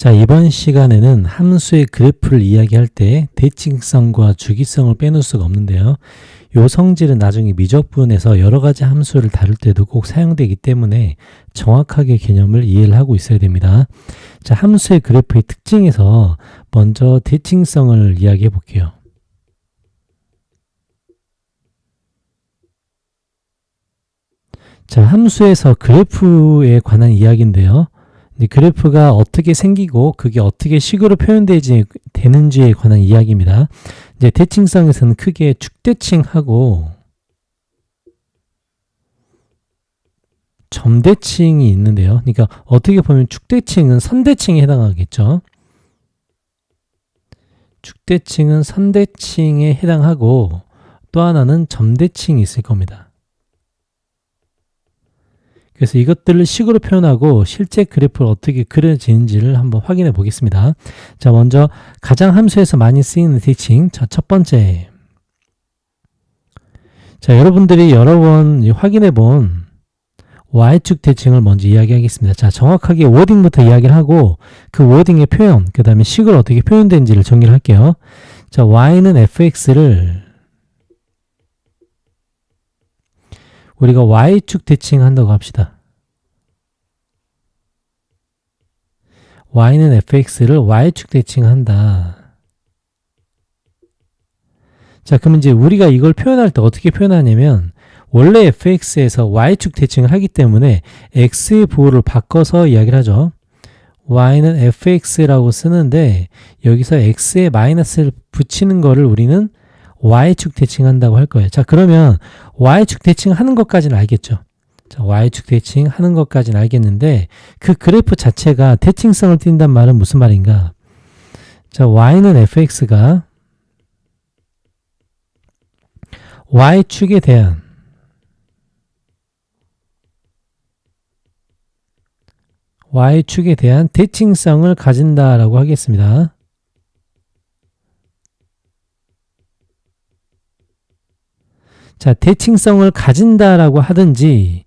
자, 이번 시간에는 함수의 그래프를 이야기할 때 대칭성과 주기성을 빼놓을 수가 없는데요. 요 성질은 나중에 미적분에서 여러 가지 함수를 다룰 때도 꼭 사용되기 때문에 정확하게 개념을 이해를 하고 있어야 됩니다. 자, 함수의 그래프의 특징에서 먼저 대칭성을 이야기해 볼게요. 자, 함수에서 그래프에 관한 이야기인데요. 이 그래프가 어떻게 생기고 그게 어떻게 식으로 표현되지 되는지에 관한 이야기입니다. 이제 대칭성에서는 크게 축대칭하고 점대칭이 있는데요. 그러니까 어떻게 보면 축대칭은 선대칭에 해당하겠죠. 축대칭은 선대칭에 해당하고 또 하나는 점대칭이 있을 겁니다. 그래서 이것들을 식으로 표현하고 실제 그래프를 어떻게 그려지는지를 한번 확인해 보겠습니다. 자, 먼저 가장 함수에서 많이 쓰이는 대칭. 자, 첫 번째. 자, 여러분들이 여러 번 확인해 본 Y축 대칭을 먼저 이야기하겠습니다. 자, 정확하게 워딩부터 이야기를 하고 그 워딩의 표현, 그 다음에 식을 어떻게 표현된지를 정리를 할게요. 자, Y는 fx를 우리가 y축 대칭 한다고 합시다. Y는 fx를 y축 대칭한다. 자, 그럼 이제 우리가 이걸 표현할 때 어떻게 표현하냐면 원래 fx에서 y축 대칭을 하기 때문에 x의 부호를 바꿔서 이야기를 하죠. y는 fx라고 쓰는데 여기서 x에 마이너스를 붙이는 거를 우리는 y축 대칭한다고 할 거예요. 자, 그러면 y축 대칭하는 것까지는 알겠죠. 자, y축 대칭 하는 것까지는 알겠는데 그 그래프 자체가 대칭성을 띈단 말은 무슨 말인가? 자, y는 fx가 y축에 대한 y축에 대한 대칭성을 가진다라고 하겠습니다. 자, 대칭성을 가진다라고 하든지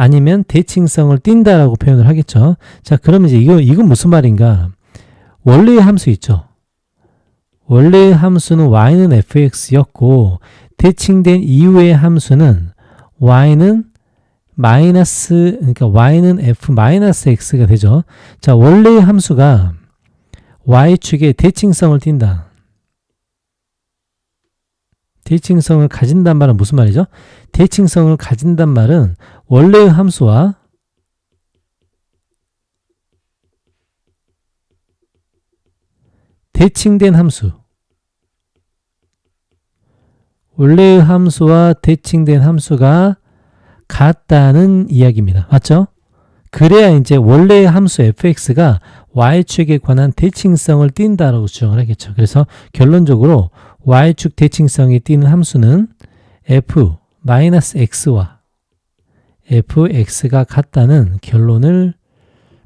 아니면 대칭성을 띈다라고 표현을 하겠죠. 자, 그러면 이제 이거, 이건 무슨 말인가? 원래의 함수 있죠. 원래의 함수는 y는 fx였고, 대칭된 이후의 함수는 y는 마이너스, 그러니까 y는 f 마이너스 x가 되죠. 자, 원래의 함수가 y축에 대칭성을 띈다. 대칭성을 가진단 말은 무슨 말이죠? 대칭성을 가진단 말은 원래의 함수와 대칭된 함수 원래의 함수와 대칭된 함수가 같다는 이야기입니다. 맞죠? 그래야 이제 원래의 함수 fx가 y축에 관한 대칭성을 띈다라고 주장을 하겠죠. 그래서 결론적으로 y축 대칭성이 띄는 함수는 f-x와 fx가 같다는 결론을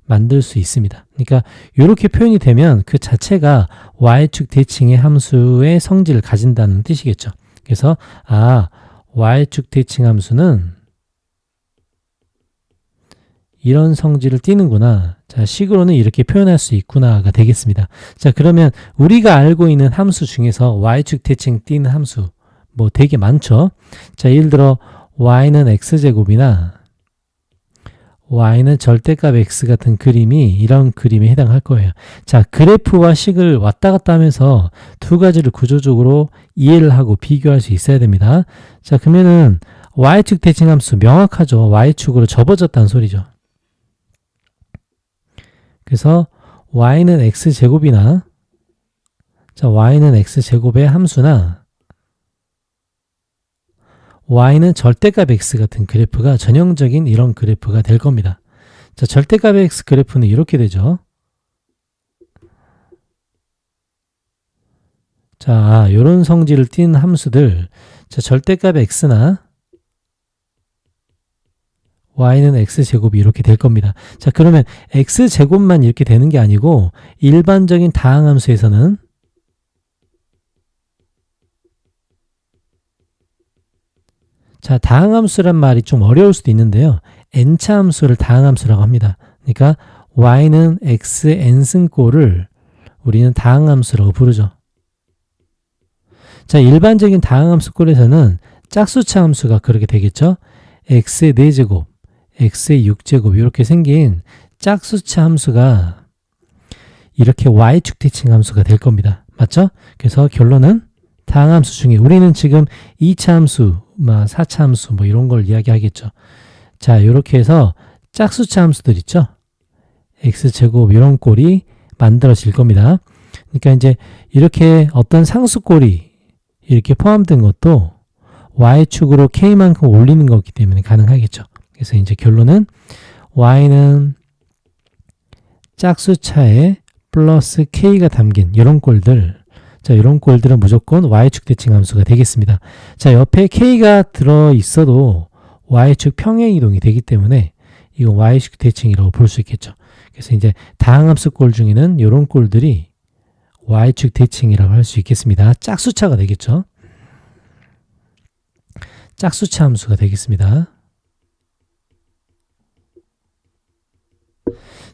만들 수 있습니다. 그러니까 이렇게 표현이 되면 그 자체가 y축 대칭의 함수의 성질을 가진다는 뜻이겠죠. 그래서 아 y축 대칭 함수는 이런 성질을 띠는구나. 자, 식으로는 이렇게 표현할 수 있구나가 되겠습니다. 자, 그러면 우리가 알고 있는 함수 중에서 y축 대칭 띠는 함수 뭐 되게 많죠. 자, 예를 들어 y는 x제곱이나 y는 절대값 x 같은 그림이 이런 그림에 해당할 거예요. 자, 그래프와 식을 왔다 갔다 하면서 두 가지를 구조적으로 이해를 하고 비교할 수 있어야 됩니다. 자, 그러면은 y축 대칭 함수 명확하죠. y축으로 접어졌다는 소리죠. 그래서 y는 x제곱이나 자, y는 x제곱의 함수나 y는 절대값 x 같은 그래프가 전형적인 이런 그래프가 될 겁니다. 자, 절대값 x 그래프는 이렇게 되죠. 자, 이런 성질을 띈 함수들 자, 절대값 x나 y는 x제곱이 이렇게 될 겁니다. 자, 그러면 x제곱만 이렇게 되는 게 아니고 일반적인 다항함수에서는 자, 다항함수란 말이 좀 어려울 수도 있는데요. n차 함수를 다항함수라고 합니다. 그러니까 y는 x n승꼴을 우리는 다항함수라고 부르죠. 자, 일반적인 다항함수꼴에서는 짝수차 함수가 그렇게 되겠죠. x의 4제곱, x의 6제곱 이렇게 생긴 짝수차 함수가 이렇게 y축 대칭 함수가 될 겁니다. 맞죠? 그래서 결론은 다항함수 중에 우리는 지금 2차 함수, 4차 함수 뭐 이런 걸 이야기하겠죠. 자, 이렇게 해서 짝수차 함수들 있죠? x제곱 이런 꼴이 만들어질 겁니다. 그러니까 이제 이렇게 어떤 상수꼴이 이렇게 포함된 것도 y축으로 k만큼 올리는 거기 때문에 가능하겠죠. 그래서 이제 결론은 y는 짝수차에 플러스 k가 담긴 이런 꼴들 자 이런 꼴들은 무조건 y축 대칭 함수가 되겠습니다. 자 옆에 k가 들어 있어도 y축 평행 이동이 되기 때문에 이건 y축 대칭이라고 볼 수 있겠죠. 그래서 이제 다항함수 꼴 중에는 이런 꼴들이 y축 대칭이라고 할 수 있겠습니다. 짝수차가 되겠죠. 짝수차 함수가 되겠습니다.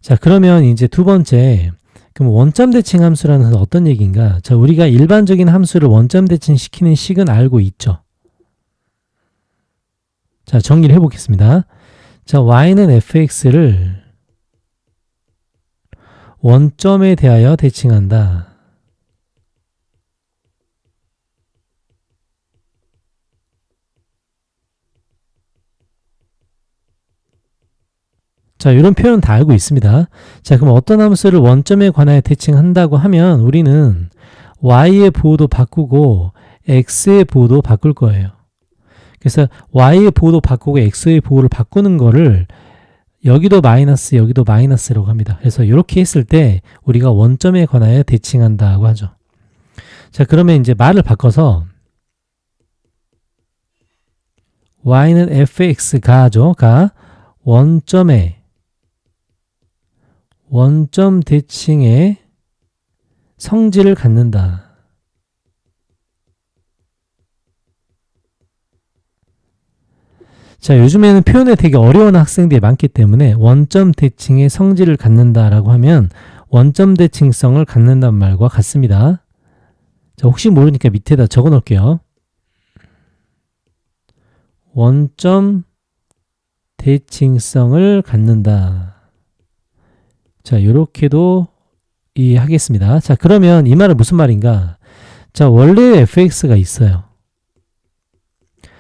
자, 그러면 이제 두 번째, 그럼 원점 대칭 함수라는 것은 어떤 얘기인가? 자, 우리가 일반적인 함수를 원점 대칭 시키는 식은 알고 있죠. 자, 정리를 해보겠습니다. 자, y는 fx를 원점에 대하여 대칭한다. 자, 이런 표현 다 알고 있습니다. 자, 그럼 어떤 함수를 원점에 관하여 대칭한다고 하면 우리는 y의 보호도 바꾸고 x의 보호도 바꿀 거예요. 그래서 y의 보호도 바꾸고 x의 보호를 바꾸는 거를 여기도 마이너스, 여기도 마이너스라고 합니다. 그래서 이렇게 했을 때 우리가 원점에 관하여 대칭한다고 하죠. 자, 그러면 이제 말을 바꿔서 y는 fx가죠. 가 원점에 원점 대칭의 성질을 갖는다. 자, 요즘에는 표현에 되게 어려운 학생들이 많기 때문에 원점 대칭의 성질을 갖는다라고 하면 원점 대칭성을 갖는다는 말과 같습니다. 자, 혹시 모르니까 밑에다 적어 놓을게요. 원점 대칭성을 갖는다. 자, 이렇게도 이해하겠습니다. 자, 그러면 이 말은 무슨 말인가? 자, 원래 fx가 있어요.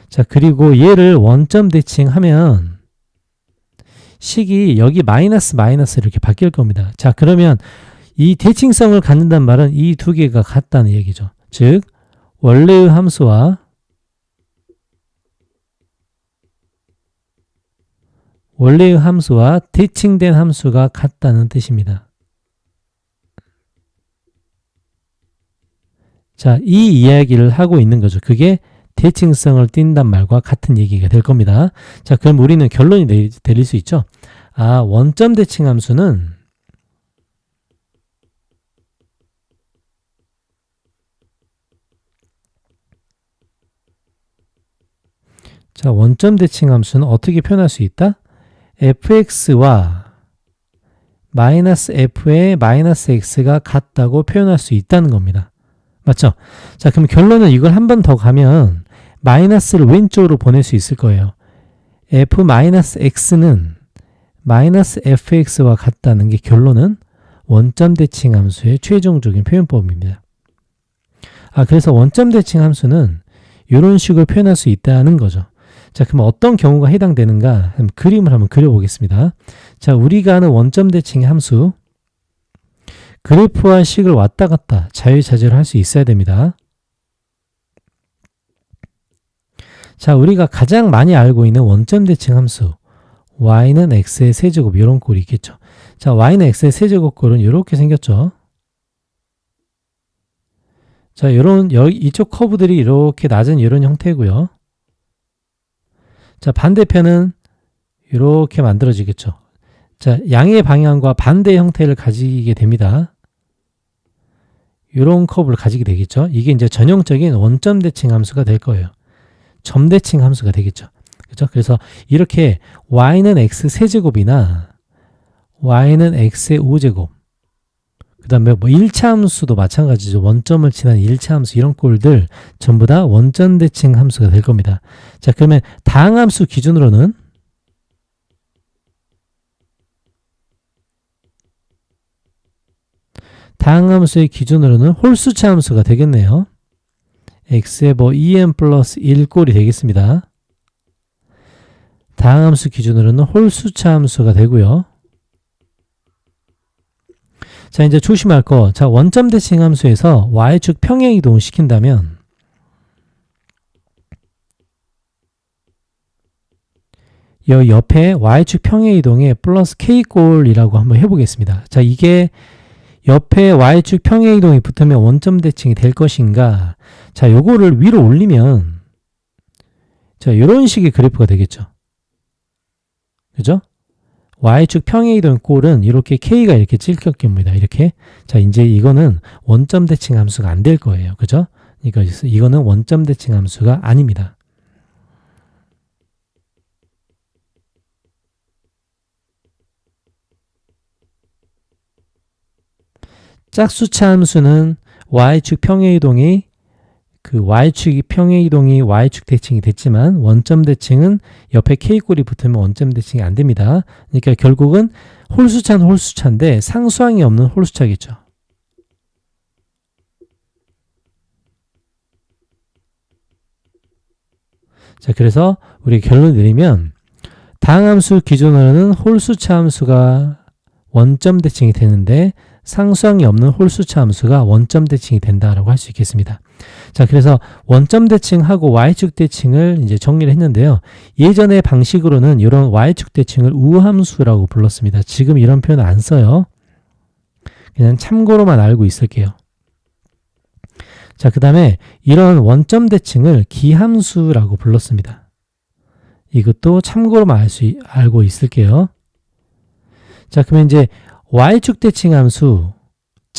자, 그리고 얘를 원점 대칭하면 식이 여기 마이너스 마이너스 이렇게 바뀔 겁니다. 자, 그러면 이 대칭성을 갖는다는 말은 이 두 개가 같다는 얘기죠. 즉, 원래의 함수와 원래의 함수와 대칭된 함수가 같다는 뜻입니다. 자, 이 이야기를 하고 있는 거죠. 그게 대칭성을 띈단 말과 같은 얘기가 될 겁니다. 자, 그럼 우리는 결론이 내릴 수 있죠. 아, 원점 대칭 함수는 자, 원점 대칭 함수는 어떻게 표현할 수 있다? Fx와 마이너스 f의 마이너스 x가 같다고 표현할 수 있다는 겁니다. 맞죠? 자, 그럼 결론은 이걸 한 번 더 가면 마이너스를 왼쪽으로 보낼 수 있을 거예요. f 마이너스 x는 마이너스 fx와 같다는 게 결론은 원점 대칭 함수의 최종적인 표현법입니다. 아, 그래서 원점 대칭 함수는 이런 식으로 표현할 수 있다는 거죠. 자, 그럼 어떤 경우가 해당되는가? 그림을 한번 그려보겠습니다. 자, 우리가 아는 원점 대칭의 함수. 그래프와 식을 왔다 갔다 자유자재로 할 수 있어야 됩니다. 자, 우리가 가장 많이 알고 있는 원점 대칭 함수. y는 x의 세제곱 이런 꼴이 있겠죠. 자, y는 x의 세제곱 꼴은 이렇게 생겼죠. 자, 이런 이쪽 커브들이 이렇게 낮은 이런 형태고요. 자, 반대편은 이렇게 만들어지겠죠. 자, 양의 방향과 반대 형태를 가지게 됩니다. 이런 커브를 가지게 되겠죠. 이게 이제 전형적인 원점 대칭 함수가 될 거예요. 점 대칭 함수가 되겠죠. 그죠? 그래서 이렇게 y는 x 세제곱이나 y는 x의 5제곱. 그 다음에 뭐 1차 함수도 마찬가지죠. 원점을 지난 1차 함수 이런 꼴들 전부 다 원점 대칭 함수가 될 겁니다. 자, 그러면 다항함수 기준으로는 다항함수의 기준으로는 홀수차 함수가 되겠네요. x의 뭐 2n 플러스 1꼴이 되겠습니다. 다항함수 기준으로는 홀수차 함수가 되고요. 자, 이제 조심할 거. 자, 원점 대칭 함수에서 y축 평행 이동을 시킨다면 여 옆에 y축 평행 이동에 플러스 k꼴이라고 한번 해보겠습니다. 자, 이게 옆에 y축 평행 이동이 붙으면 원점 대칭이 될 것인가? 자, 요거를 위로 올리면 자, 이런 식의 그래프가 되겠죠. 그죠? Y축 평행 이동 꼴은 이렇게 k가 이렇게 찍혔겠습니다. 이렇게. 자, 이제 이거는 원점 대칭 함수가 안 될 거예요. 그죠? 그러니까 이거는 원점 대칭 함수가 아닙니다. 짝수차 함수는 y축 평행 이동이 그 y축이 평행 이동이 y축 대칭이 됐지만 원점 대칭은 옆에 k꼴이 붙으면 원점 대칭이 안 됩니다. 그러니까 결국은 홀수차는 홀수차인데 상수항이 없는 홀수차겠죠. 자, 그래서 우리 결론 내리면 당함수 기준으로는 홀수차 함수가 원점 대칭이 되는데 상수항이 없는 홀수차 함수가 원점 대칭이 된다라고 할 수 있겠습니다. 자, 그래서 원점 대칭하고 y축 대칭을 이제 정리를 했는데요. 예전의 방식으로는 이런 y축 대칭을 우함수라고 불렀습니다. 지금 이런 표현 안 써요. 그냥 참고로만 알고 있을게요. 자, 그 다음에 이런 원점 대칭을 기함수라고 불렀습니다. 이것도 참고로만 알 수, 알고 있을게요. 자, 그러면 이제 y축 대칭 함수,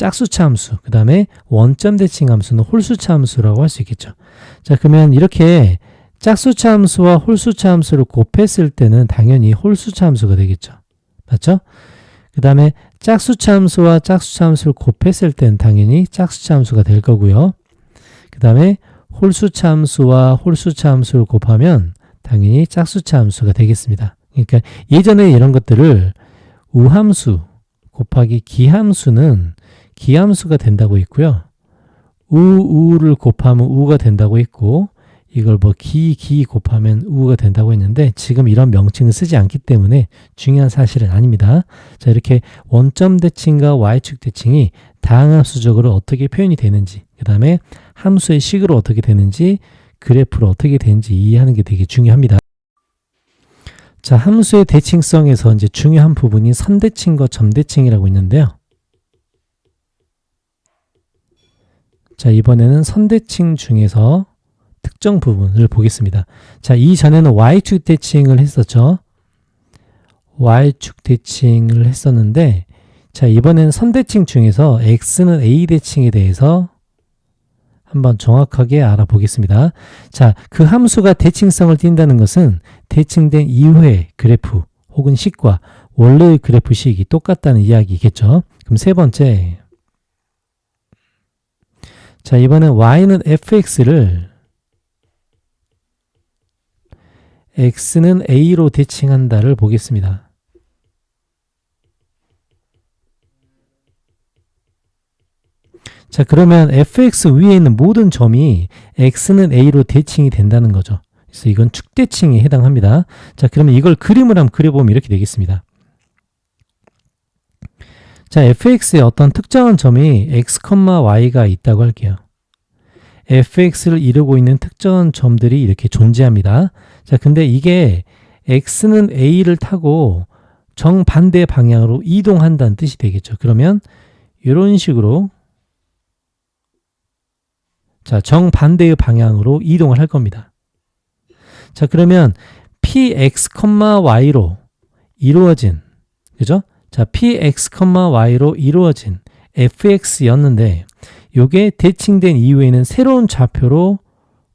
짝수차 함수, 그 다음에 원점 대칭 함수는 홀수차 함수라고 할 수 있겠죠. 자, 그러면 이렇게 짝수차 함수와 홀수차 함수를 곱했을 때는 당연히 홀수차 함수가 되겠죠. 맞죠? 그 다음에 짝수차 함수와 짝수차 함수를 곱했을 때는 당연히 짝수차 함수가 될 거고요. 그 다음에 홀수차 함수와 홀수차 함수를 곱하면 당연히 짝수차 함수가 되겠습니다. 그러니까 예전에 이런 것들을 우함수, 곱하기 기함수는 기함수가 된다고 있고요. 우, 우를 곱하면 우가 된다고 있고 이걸 뭐 기, 기 곱하면 우가 된다고 했는데 지금 이런 명칭을 쓰지 않기 때문에 중요한 사실은 아닙니다. 자, 이렇게 원점 대칭과 y축 대칭이 다항함수적으로 어떻게 표현이 되는지, 그 다음에 함수의 식으로 어떻게 되는지, 그래프로 어떻게 되는지 이해하는 게 되게 중요합니다. 자, 함수의 대칭성에서 이제 중요한 부분이 선대칭과 점대칭이라고 있는데요. 자, 이번에는 선대칭 중에서 특정 부분을 보겠습니다. 자, 이전에는 y축 대칭을 했었죠. y축 대칭을 했었는데, 자, 이번에는 선대칭 중에서 x는 a 대칭에 대해서 한번 정확하게 알아보겠습니다. 자, 그 함수가 대칭성을 띈다는 것은 대칭된 이후의 그래프 혹은 식과 원래의 그래프 식이 똑같다는 이야기겠죠. 그럼 세 번째. 자, 이번엔 y는 fx를 x는 a로 대칭한다를 보겠습니다. 자, 그러면 fx 위에 있는 모든 점이 x는 a로 대칭이 된다는 거죠. 그래서 이건 축대칭에 해당합니다. 자, 그러면 이걸 그림을 한번 그려보면 이렇게 되겠습니다. 자, fx에 어떤 특정한 점이 x, y가 있다고 할게요. fx를 이루고 있는 특정한 점들이 이렇게 존재합니다. 자, 근데 이게 x는 a를 타고 정반대 방향으로 이동한다는 뜻이 되겠죠. 그러면 이런 식으로 자, 정반대의 방향으로 이동을 할 겁니다. 자, 그러면 px, y로 이루어진 그죠? 자, px, y로 이루어진 fx였는데 요게 대칭된 이후에는 새로운 좌표로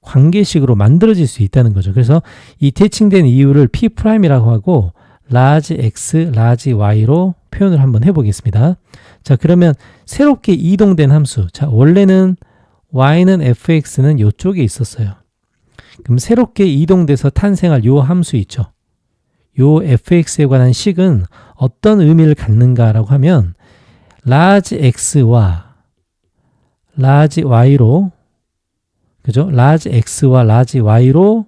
관계식으로 만들어질 수 있다는 거죠. 그래서 이 대칭된 이유를 p'이라고 하고 large x, large y로 표현을 한번 해보겠습니다. 자, 그러면 새롭게 이동된 함수. 자, 원래는 y는 fx는 이쪽에 있었어요. 그럼 새롭게 이동돼서 탄생할 요 함수 있죠. 요 fx에 관한 식은 어떤 의미를 갖는가라고 하면 large x와 large y로 그죠? large x와 large y로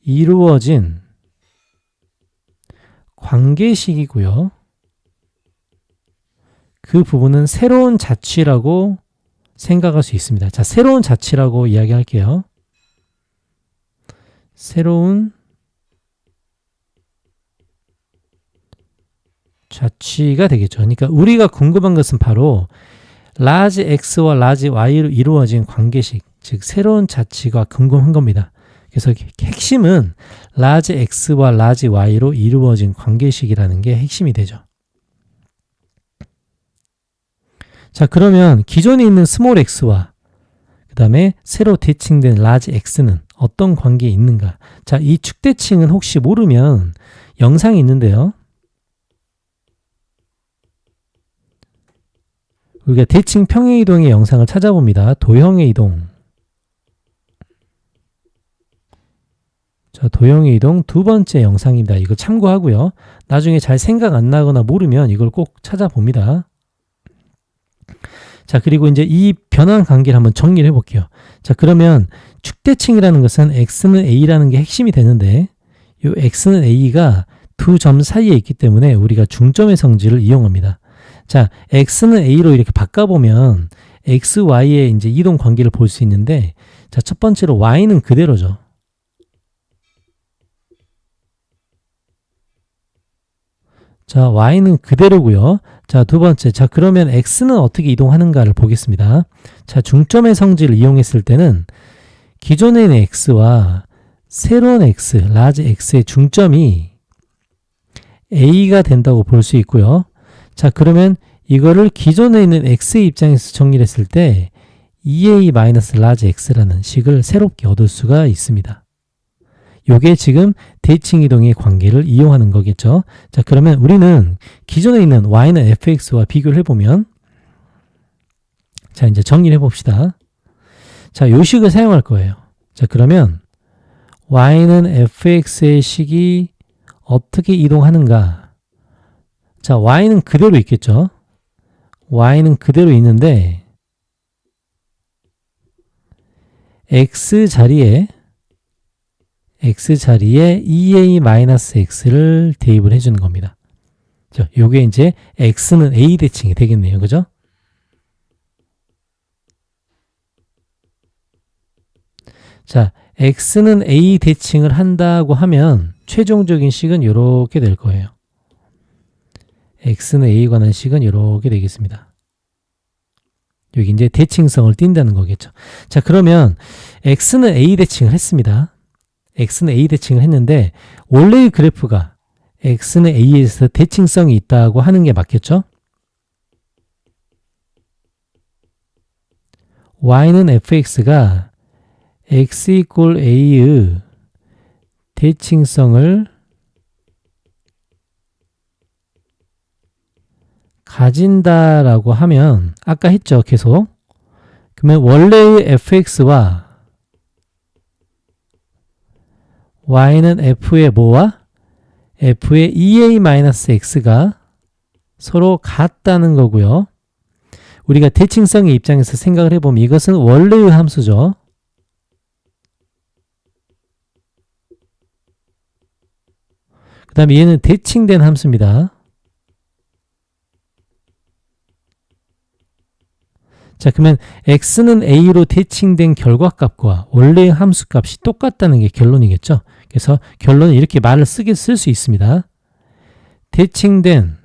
이루어진 관계식이고요. 그 부분은 새로운 자취라고 생각할 수 있습니다. 자, 새로운 자취라고 이야기할게요. 새로운 자취가 되겠죠. 그러니까 우리가 궁금한 것은 바로 라지 x와 라지 y로 이루어진 관계식, 즉 새로운 자취가 궁금한 겁니다. 그래서 핵심은 라지 x와 라지 y로 이루어진 관계식이라는 게 핵심이 되죠. 자, 그러면 기존에 있는 스몰 x와 그 다음에 새로 대칭된 라지 x는 어떤 관계에 있는가? 자, 이 축대칭은 혹시 모르면 영상이 있는데요. 우리가 대칭 평행 이동의 영상을 찾아봅니다. 도형의 이동. 자, 도형의 이동 두 번째 영상입니다. 이거 참고하고요. 나중에 잘 생각 안 나거나 모르면 이걸 꼭 찾아봅니다. 자, 그리고 이제 이 변환 관계를 한번 정리를 해볼게요. 자, 그러면 축대칭이라는 것은 x는 a라는 게 핵심이 되는데, 이 x는 a가 두 점 사이에 있기 때문에 우리가 중점의 성질을 이용합니다. 자, x는 a로 이렇게 바꿔보면 x, y의 이제 이동 관계를 볼 수 있는데, 자, 첫 번째로 y는 그대로죠. 자, y는 그대로고요. 자, 두 번째. 자, 그러면 x는 어떻게 이동하는가를 보겠습니다. 자, 중점의 성질을 이용했을 때는 있는 x와 새로운 x, 라지 x의 중점이 a가 된다고 볼 수 있고요. 자, 그러면 이거를 기존에 있는 x의 입장에서 정리를 했을 때 2a-라지 x라는 식을 새롭게 얻을 수가 있습니다. 요게 지금 대칭 이동의 관계를 이용하는 거겠죠. 자, 그러면 우리는 기존에 있는 y는 fx와 비교를 해보면 자, 이제 정리를 해봅시다. 자, 요 식을 사용할 거예요. 자, 그러면 y는 fx의 식이 어떻게 이동하는가? 자, y는 그대로 있겠죠. y는 그대로 있는데 x 자리에 x 자리에 2a-x를 대입을 해주는 겁니다. 자, 요게 이제 x는 a 대칭이 되겠네요. 그죠? 자, x는 a 대칭을 한다고 하면 최종적인 식은 이렇게 될 거예요. X는 a에 관한 식은 이렇게 되겠습니다. 여기 이제 대칭성을 띈다는 거겠죠. 자, 그러면 x는 a 대칭을 했습니다. x는 a 대칭을 했는데 원래의 그래프가 x는 a에서 대칭성이 있다고 하는 게 맞겠죠? y는 fx가 x 이꼴 a의 대칭성을 가진다라고 하면 아까 했죠 계속 그러면 원래의 fx와 y는 f의 뭐와 f의 2a-x가 서로 같다는 거고요. 우리가 대칭성의 입장에서 생각을 해보면 이것은 원래의 함수죠. 그 다음에 얘는 대칭된 함수입니다. 자, 그러면 x는 a로 대칭된 결과값과 원래의 함수값이 똑같다는 게 결론이겠죠. 그래서 결론은 이렇게 말을 쓰게 쓸 수 있습니다. 대칭된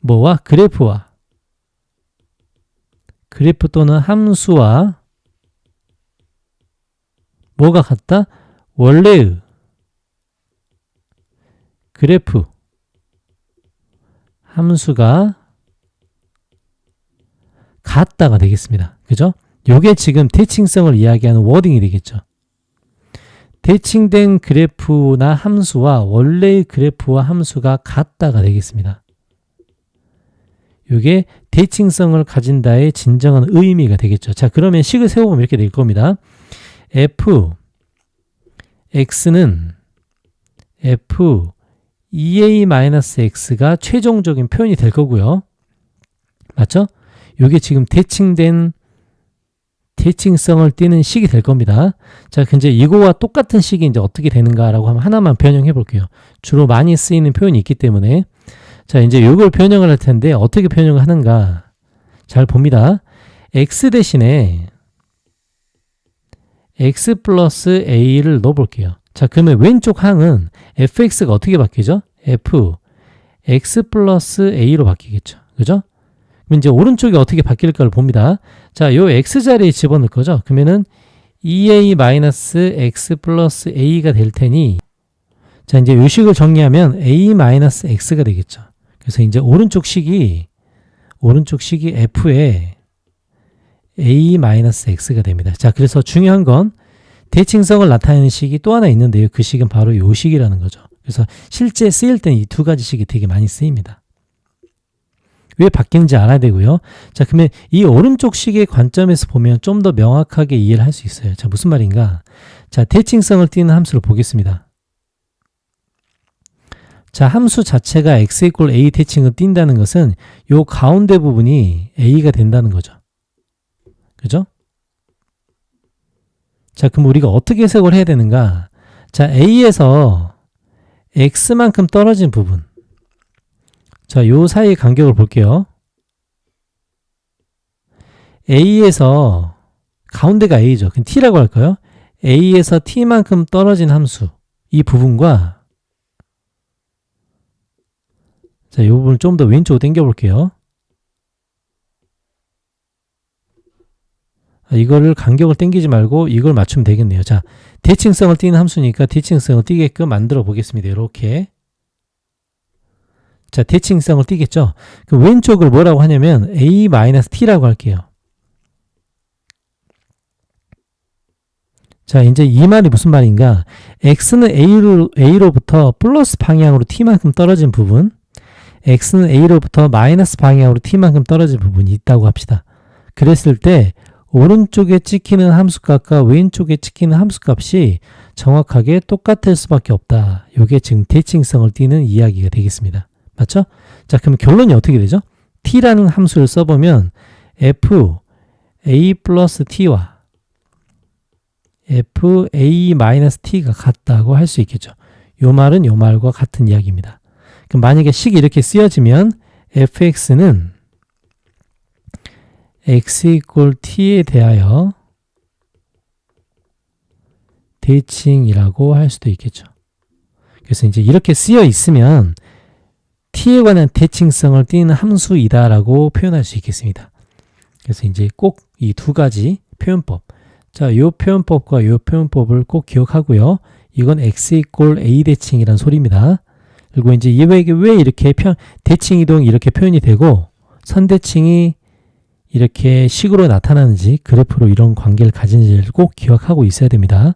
뭐와 그래프와 그래프 또는 함수와 뭐가 같다? 원래의 그래프 함수가 같다가 되겠습니다. 그죠? 요게 지금 대칭성을 이야기하는 워딩이 되겠죠. 대칭된 그래프나 함수와 원래의 그래프와 함수가 같다가 되겠습니다. 이게 대칭성을 가진다의 진정한 의미가 되겠죠. 자, 그러면 식을 세워보면 이렇게 될 겁니다. f x는 f 2a-x가 최종적인 표현이 될 거고요. 맞죠? 이게 지금 대칭된 대칭성을 띠는 식이 될 겁니다. 자, 이제 이거와 똑같은 식이 이제 어떻게 되는가라고 하면 하나만 변형해 볼게요. 주로 많이 쓰이는 표현이 있기 때문에 자, 이제 이걸 변형을 할 텐데 어떻게 변형을 하는가? 잘 봅니다. x 대신에 x 플러스 a를 넣어 볼게요. 자, 그러면 왼쪽 항은 fx가 어떻게 바뀌죠? f x 플러스 a로 바뀌겠죠. 그죠? 그럼 이제 오른쪽이 어떻게 바뀔까를 봅니다. 자, 요 x 자리에 집어넣을 거죠. 그러면은 2a 마이너스 x 플러스 a가 될 테니 자, 이제 요 식을 정리하면 a 마이너스 x가 되겠죠. 그래서 이제 오른쪽 식이 오른쪽 식이 f에 a 마이너스 x가 됩니다. 자, 그래서 중요한 건 대칭성을 나타내는 식이 또 하나 있는데요. 그 식은 바로 요 식이라는 거죠. 그래서 실제 쓰일 때는 이 두 가지 식이 되게 많이 쓰입니다. 왜 바뀌는지 알아야 되고요. 자, 그러면 이 오른쪽 식의 관점에서 보면 좀 더 명확하게 이해를 할 수 있어요. 자, 무슨 말인가? 자, 대칭성을 띠는 함수를 보겠습니다. 자, 함수 자체가 x 이퀄 a 대칭을 띈다는 것은 요 가운데 부분이 a가 된다는 거죠. 그죠? 자, 그럼 우리가 어떻게 해석을 해야 되는가? 자, a에서 x만큼 떨어진 부분. 자, 요 사이 간격을 볼게요. a에서 가운데가 a죠. 그럼 t라고 할까요? a에서 t만큼 떨어진 함수. 이 부분과 자, 이 부분을 좀더 왼쪽으로 당겨 볼게요. 아, 이거를 간격을 당기지 말고 이걸 맞추면 되겠네요. 자, 대칭성을 띠는 함수니까 대칭성을 띠게끔 만들어 보겠습니다. 이렇게. 자, 대칭성을 띠겠죠? 그 왼쪽을 뭐라고 하냐면 a-t라고 할게요. 자, 이제 이 말이 무슨 말인가? x는 a로, a로부터 플러스 방향으로 t만큼 떨어진 부분, x는 a로부터 마이너스 방향으로 t만큼 떨어진 부분이 있다고 합시다. 그랬을 때 오른쪽에 찍히는 함수값과 왼쪽에 찍히는 함수값이 정확하게 똑같을 수밖에 없다. 이게 지금 대칭성을 띠는 이야기가 되겠습니다. 맞죠? 자, 그럼 결론이 어떻게 되죠? t라는 함수를 써보면 f a 플러스 t와 f a 마이너스 t가 같다고 할 수 있겠죠. 요 말은 요 말과 같은 이야기입니다. 그럼 만약에 식이 이렇게 쓰여지면 fx는 x 이꼴 t에 대하여 대칭이라고 할 수도 있겠죠. 그래서 이제 이렇게 쓰여 있으면 t에 관한 대칭성을 띠는 함수이다라고 표현할 수 있겠습니다. 그래서 이제 꼭 이 두 가지 표현법. 자, 요 표현법과 요 표현법을 꼭 기억하고요. 이건 x 이꼴 a 대칭이란 소리입니다. 그리고 이제 이외에 왜 이렇게 편, 대칭 이동이 이렇게 표현이 되고 선대칭이 이렇게 식으로 나타나는지 그래프로 이런 관계를 가진지를 꼭 기억하고 있어야 됩니다.